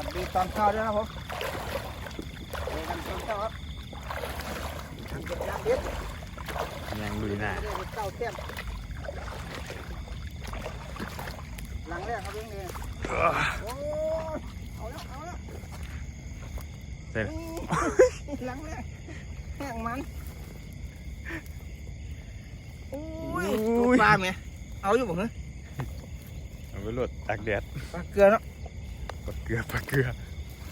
วัสดีตอนเช้าด้วยนะครับผมเจอกันตอนเช้าครับทางเก็บน้ำเด็ดยังลุยหน้าเรียกว่าเต้าเทียมหลังแรกครับเรื่องนี้โอ้ยเอาแล้วเอาแล้วเสร็จหลังแรกแห้งมันโอ้ยตัวปลาไหมเอาอยู่บ่เหรอเอาไปรดตากแดดปลาเกลือเนาะป ลาเกลือปลาเกลือ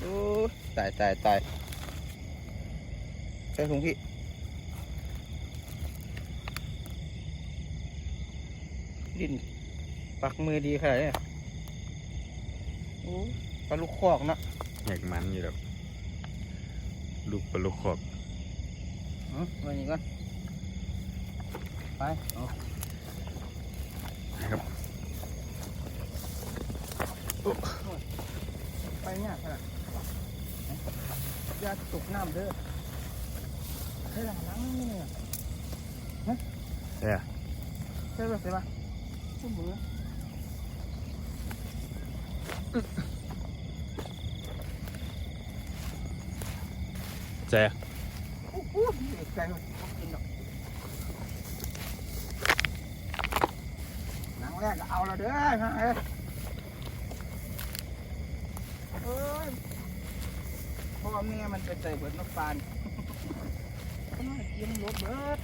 โอ้ยตายตายตายใส่ถุงพี่ดินปักมือดีขนาดนี้โอ้ยปลาลูกคอกเนาะอยากมันอยู่แบบลูกปลาลูกขอบอืมไว้นี่ก่อนไปเอานะครับ ไปเนี่ยขนาดอย่าตกน้ำเด้อใช่หลังล้างนี่เนี่ยใช่อะใช่ป่ะใช่ป่ะช่วยมือใช่อะโอ้โหเด็กใจมันกินดอกหลังแรกก็เอาและเด้อนะเอ้ยเอ้ยพ่ อแม่มันไปใส่เบิดนกปานน้อยกินรถเบิด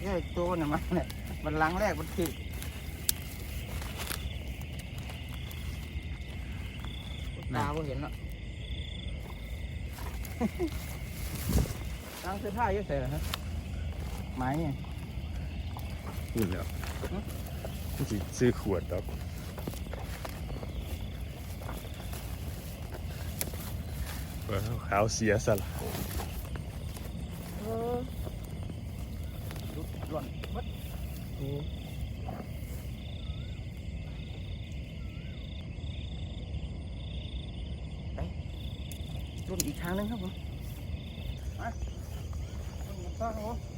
เนี่ยโจรน่ะมันเนี่ยมันลังแรกมันคือตาบ่เห็นเนาะตั้งเสื้อผ้าเยอะใส่เหรอฮะไม้เนี่ย พูดแล้วมันสิซื้อขวดดอกเปิดขาวเสียสละเออหลุดหล่นมัดไปรุ่นอีกทางหนึงครับผมมารุ่นมาต่อครับผม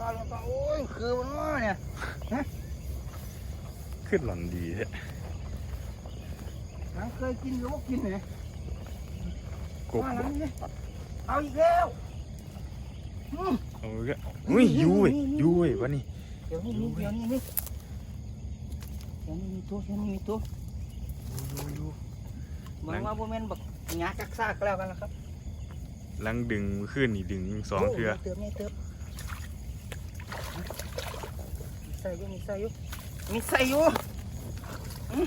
มาต่อมาต่อโอ้ยคือมันว่าเนี่ยขึ้นหล่อนดีแท้หลังเคยกินหรือว่ากินเนี่ยกบว่าหลับ่งนี้เอาอีกแล้วอืมเอาอีกแล้วอุ้ยยูเว้ยยูเว้ยวะนี่เดี๋ยวนี้มีเดี๋ยวนี้นี่เดี๋ยวนี้มีตัวเดี๋ยวนี้มีตัวยูยูเหมือนว่าโมเมนบักหยากักซากแล้วกันแล้วครับลังดึงขึ้นนี่ดึงสองเทือโมีเติมมีเติมมี ใส่อยู่มีใส่อยู่มีใส่อยู่อืม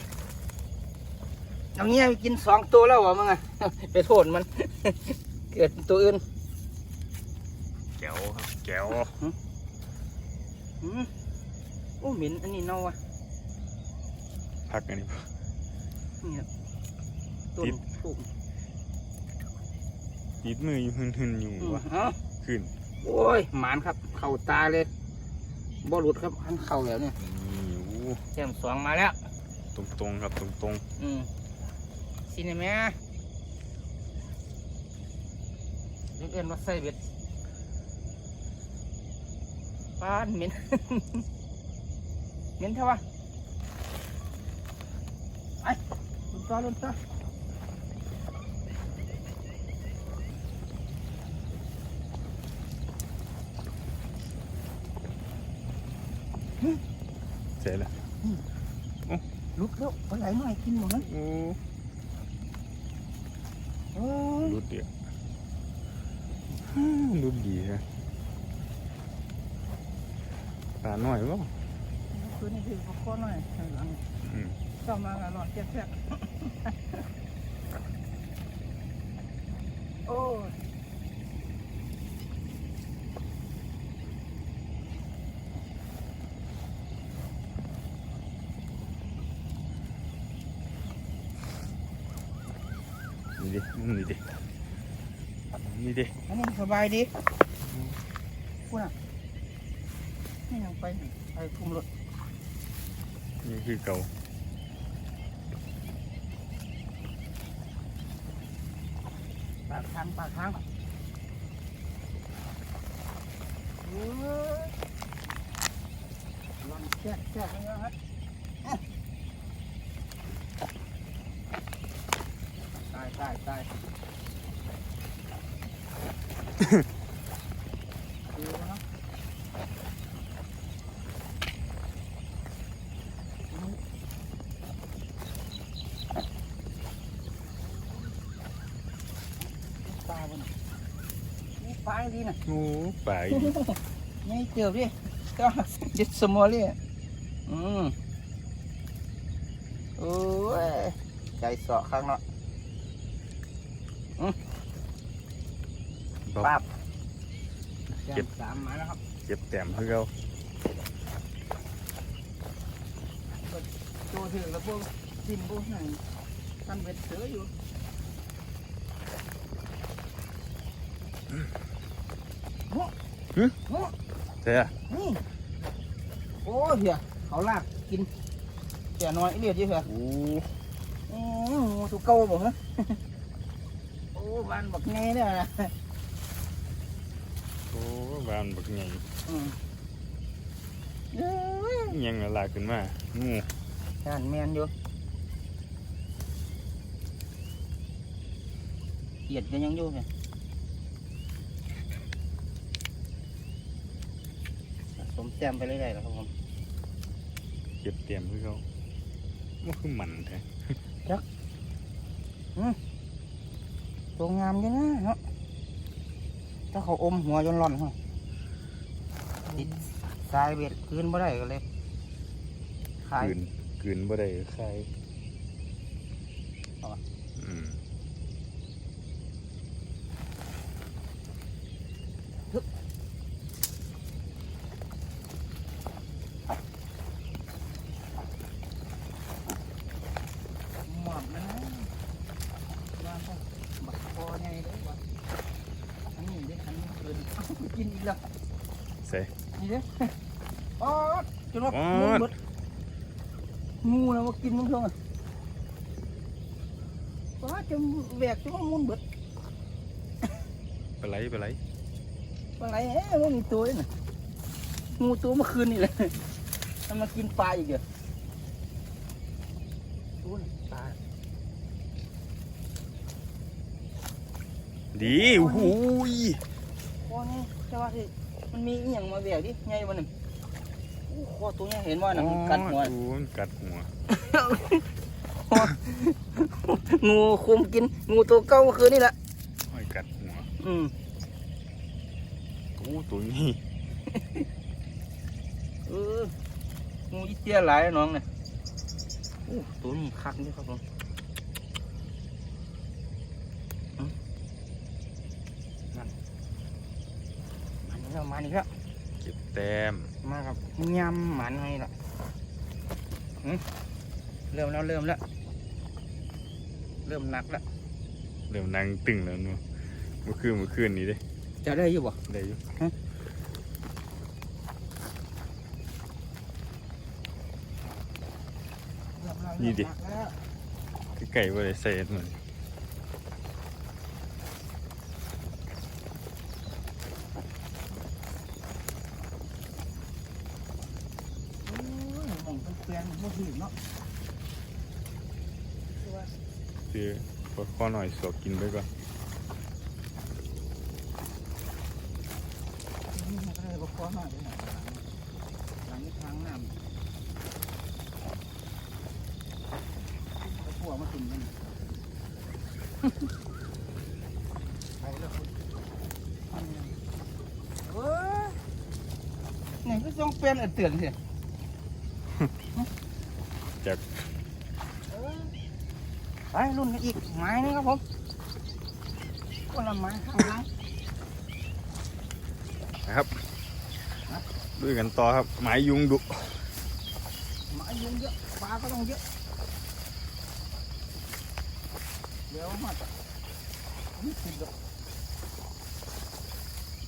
เอาเงี้ยไปกินสองตัวแล้วเหรอมึงอะไปโทษมัน เกิดตัวอื่นแก้วครับแก้วอืมโอ้เหม็นอันนี้เน่าอะพักอันนี้นี่ครับต้นติดปลูกติดมืออยู่หึนๆอยู่อืมวะเอ้าขึ้น โอ้ยหมานครับ เข่าตาเลย บ่หลุดครับอันเข่าแล้วเนี่ยนี่โอ้แจ่มสองมาแล้ว ตรงตรงๆครับตรงตรงอืมสิเนี่ยแม่เรียกเอ็นว่าใส่เบ็ดป้านเหม็น เหม็นเท่าวะไปลุนต่อลุนต่อ เสร็จแล้วลุกแล้วปลาไหลหน่อยกินหมดนั้นโอ้โอ้ยรุดเดียวรุดดีฮะปลาหน่อยบ่คืนนี้คือข้อหน่อยข้างหลังอืมเข้ามากันหลอดแจ๊กๆโอ้ นี่ดินี่ดิอันนี้สบายดิพูดอะนี่ยังไปไปคุมรถนี่คือเก่าปากทางปากทางลองเช็ดเช็ดนะครับ ตายตายตายดูเนาะปลาบนนี่ปลาดีนะ โอ้ปลาไม่เจอดิก็ดิสมอลลี่อืมโอ้ย ใจเสาะข้างเนาะ ปั๊บเก็เก็บบสามมาแล้วครับเก็บแต้มคือเขาโจถึงแล้วพวกทิมพวกไหนทำเบ็ดเสืออยู่โอ้โหเท่านี่โอ้เหี้ยเขาลากกินแก่น้อยเรียดยี่เหรอโอ้อืมงูตัวเก่าบ่ฮะโอ้บ้านบักแง่เนี่ยนะโอ้ บานบักใหญ่อืมเอ้ยอิหยังละลากขึ้นมางูย่านแมนอยู่เกียดกันยังอยู่เนี่ยสะสมแต้มไปเรื่อยๆแล้วครับผมเก็บแต้มคือเขามันคือมันแท้ตัวงามยังนะเนาะถ้าเขาอมหัวจนร่อนเหรอ ติดสายเบ็ดคืนบ่ได้ก็เลยขาย คืนคืนบ่ได้คาย เอาวะ อืม หมอบนะว่าไปบักคอไงเลยวะอันนี้เด็กอันนี้เกินเอ้ากินอีกแล้ว ใส่นี่เด้ออ๋อจนว่าอ๋อมูเบิดงูนะว่ากินมึงเท่าไงว้าจะแหวกจนว่ามูเบิดปลาไหลปลาไหลอะไรเอ๊ะมันมีตัวนี่น่ะงูตัวเมื่อคืนนี่แหละมันมากินปลาอีกเหรอตัวน่ะปลาดีโอ้โหยคอนี่แต่ว่าที่ มันมีอีหยังมาแหวกดิไงวะนึงโอ้คอตัวนี้เห็นว่าน่ะมันกัดหัว โอ้มันกัดหัวงูคุมกิน งูตัวเก่าเมื่อคืนนี่แหละห้อยกัดหัวอืมโอ้ตัวนี้เอองูอีเตี้ยหลายน้องเนี่ยโอ้ตัวนี้คักนี่ครับผมอืมนั่นมันนี่ แล้วมานี่แล้วเก็บแต้มมาครับยำหมันให้ละหึเริ่มแล้วเริ่มแล้ว เริ่มหนักแล้วเริ่มนั่งตึงแล้วเนาะเมื่อคืนเมื่อคืนนี้เด้จะได้อยู่บ่ได้อยู่เริ่มแล้วนี่ดิเริ่มหนักแล้วคือไก่บ่ได้ใส่มันโอ้ยมองเป็นแฟนบ่ถึงเนาะคือว่า คือพอข้อหน่อยสวกกินไปก่อนนี่มันก็เลยบ่พอหน่อยเลยนะหลังนี้ทางน้ำเอาพวกมากินกันไปแล้วคุณเอ้ยนี่ก็ต้องเปลี่ยนอันเตือนสิจาก เออ ไปรุ่นกันอีกไม้นี่ครับผมคนละไม้ข้างหลังนะครับด้วยกันต่อครับไม้ยุงดุไม้ยุงเยอะปลาก็ต้องเยอะเดี๋ยวมานี่ติดดอก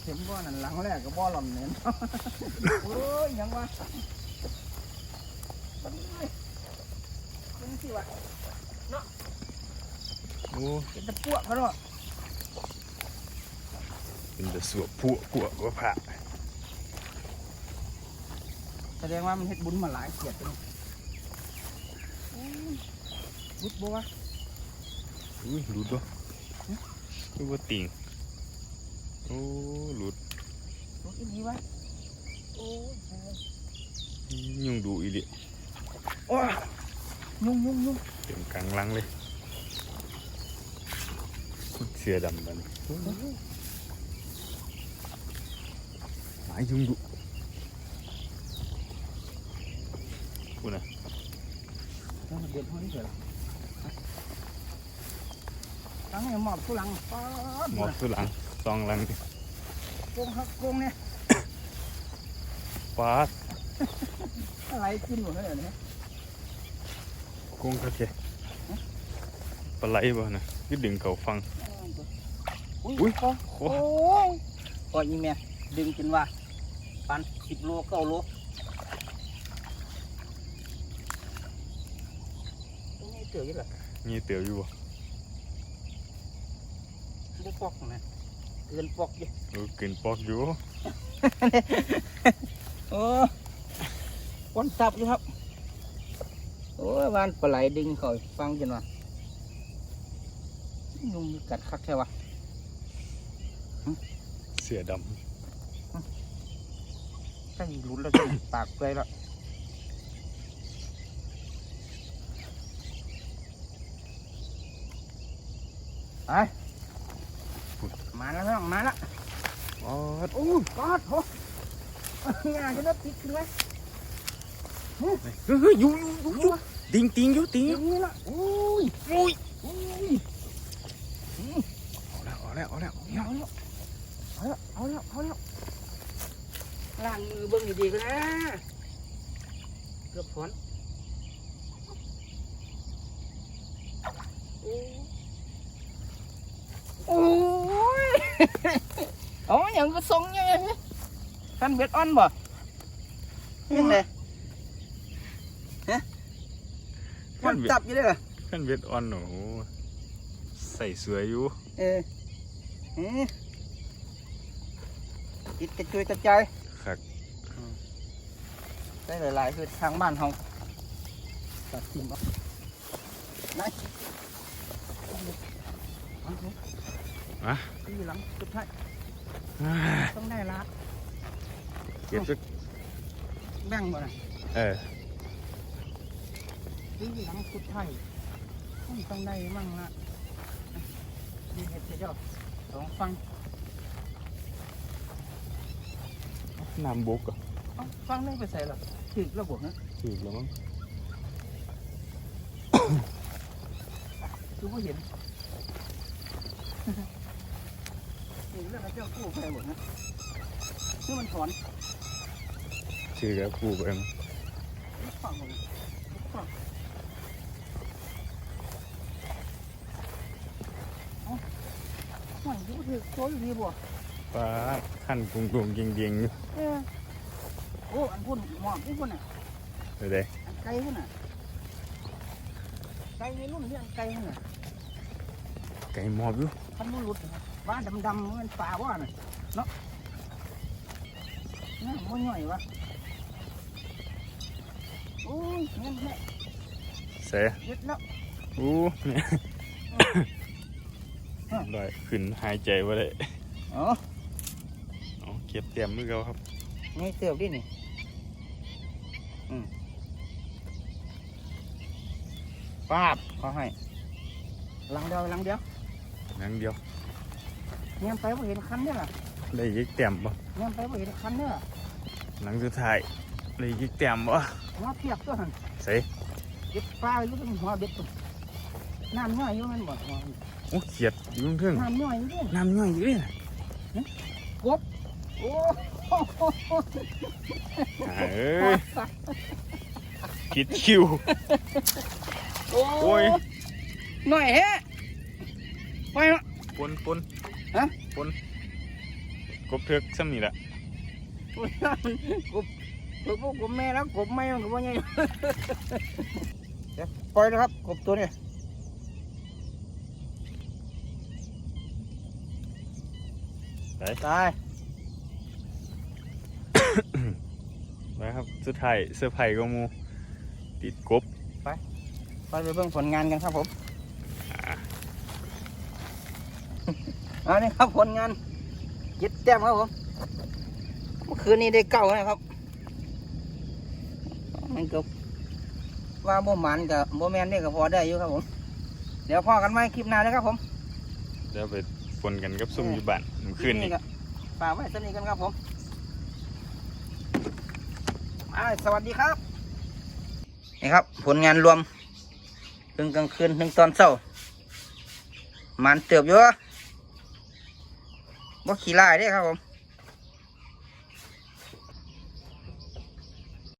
เข็มก้อนนั่นหลังแรกก็บ่อหล่อนเน้นโอ้ยยังวะเอ้ยเป็นสิวะ โอ้เป็นตะกั่วเขาเนาะเป็นแต่สวบพวกกวกว่าผ่าใจดงว่ามันเฮ็ดบุญมาหลายเกียรติเลยบุญบัวะอุ้ยหลุดบ่คือว่าติ่งโอ้หลุดบุญอีดีวะโอ้ยยุงดูอีดิโอ้ยยุ่งยุ่งยุ่ง เต็มกลางหลังเลย เสือดำมันหมายุงดุพูดนะเอาเด็ดห้อยเถอะตั้งให้หมอบผู้หลังป๊าดหมอบสุดหลังซองหลังโกงครับโกงเนี่ยปาดอะไรกินหมดเลยเนี่ย กุ้งกระเจปลาไหลบ่นะก็ดึงเขาฟัง อุ้ยอุ๊ยโอ้โอ้โอ้ยปล่อยอีเมียดึงจนว่าปันสิบโลเก้าโลตรงนี้เจออยี่หรอนี่เตียวอยู่บ่บุปอกนะเกินปอกอยู่เออกินปอกอยู่โอ้คนจับอยู่ครับ โอ้ยวานปลาไหลดึงเขาฟังจนว่ายุงกัดคักแค่วะเสือดใกล้หลุดแล้ว ปากเปื่อยแล้วไปมาแล้วน้องมาแล้วำปาดโอ้ยกอดโหงานจะได้ติดขึ้นไหมเฮ้ย เฮ้ยอยู่อยู่อยู่อยู่ติงติงอยู่ติงออยู่ย่างนี้ละโอ้ยอุ้ยโอ้ยเอาแล้วเอาแล้วเอาแล้วเอาแล้วเอาแล้วเอาแล้วเอาแล้วล้างมือเบิ่งดีๆก็นะเกือบผลโอ้ยเอาอย่างก็ทรงยังไงท่านเบ็ดอ่อนบ่ยังไงฮะ มันจับอยู่ได้เหรอขั้นเวทออนโอ้โหใส่สวยอยู่ เออเออติดกระจุยกระจายคักได้หลายๆคือทางบ้านเราตัดทิมเอาไหนเอาสิอะที่หลังสุดท้ายอ่าต้องได้ละเก็บสักแบ่งบ่นะเออ ที่หลังสุดท้ายต้องต้องได้มั่งละดีเห็ดเจ้าสองฟังน้ำบกอะเอ้าฟังนึงไปใส่หรอถึกระบบนะถูกแล้วมั้งคือผู้เห็นเห็นแล้วก็เจ้ากู้ไปหมดนะคือมันถอนชื่อแล้วกูไปมั้งฝั่งหมดเลยฝั่งเอ้า ห่วยรู้ถือโซ่อยู่ดีบ่ปาดขั้นกรุงกรุงเก่งเก่งๆอยู่เออโอ้อันพุ่นหมอบนี่พุ่นน่ะไปได้อันไกลพุ่นน่ะไกลในรุ่นที่อันไกลพุ่นน่ะไก่หมอบอยู่พันมุรุดนะครับว่าดำๆมันป่าว่าน่ะเนาะนี่มันหน่อยวะโอ้ยเงี้ยแม่เสีย เย็ดแล้ว อู้เนี่ย ลอยขึ้นหายใจว่าได้อ๋อเอาเก็บเตรียมมือเขาครับนี่เติบดินี่อืมป้าบเขาให้ลังเดียวลังเดียวนังเดียวเงี้ยไปว่าเห็นคันเนี่ยล่ะได้ยิกเตรียมบ่เงี้ยไปว่าเห็นคันเนี่ยล่ะหนังสุดท้ายได้ยิกเตรียมบ่หัวเพียกตัวหันใส่เบ็ดปลาอยู่ตรงหัวเบ็ดตรงน้ำย่อยอยู่มันบ่หัว โอ้เขียดอยุ่งเทิงน้ำย่อยอยู่ดิน้ำย่อยอยู่เลยนะโอ้โหอ่าเอ้ยคิดคิว โอ้โอ้ยยหน่อยแฮะไปเนาะปนปนฮะปนกบเทือกซ้ำนี่แหละกบกบกบแม่แล้วกบแม่มันก็ว่าไงเดี๋ยวปล่อยนะครับกบตัวนี้ ไป ตายไปครับสุดท้ายเสื้อร์ไผ่ก็มูติดกบไปไปเบิ่งผลงานกันครับผมอ่าอันนี้ครับผลงานเจ็ดแต้มครับผมเมื่อคืนนี้ได้เก้านะครับมันก็ว่าบ่หมันกับบ่แมนได้ก็พอได้อยู่ครับผม เดี๋ยวพอกันไหมคลิปหน้าเลยครับผม เดี๋ยวไปป นกันกับซุ่มอยู่บ้านเมื่อคืนนี้ก็ฝากไว้สนิทกันครับผมอ่าสวัสดีครับ นี่ครับ ผลงานรวมถึงกลางคืนถึงตอนเช้ามันเติบอยู่บ่ขี้ลายเด้ครับผม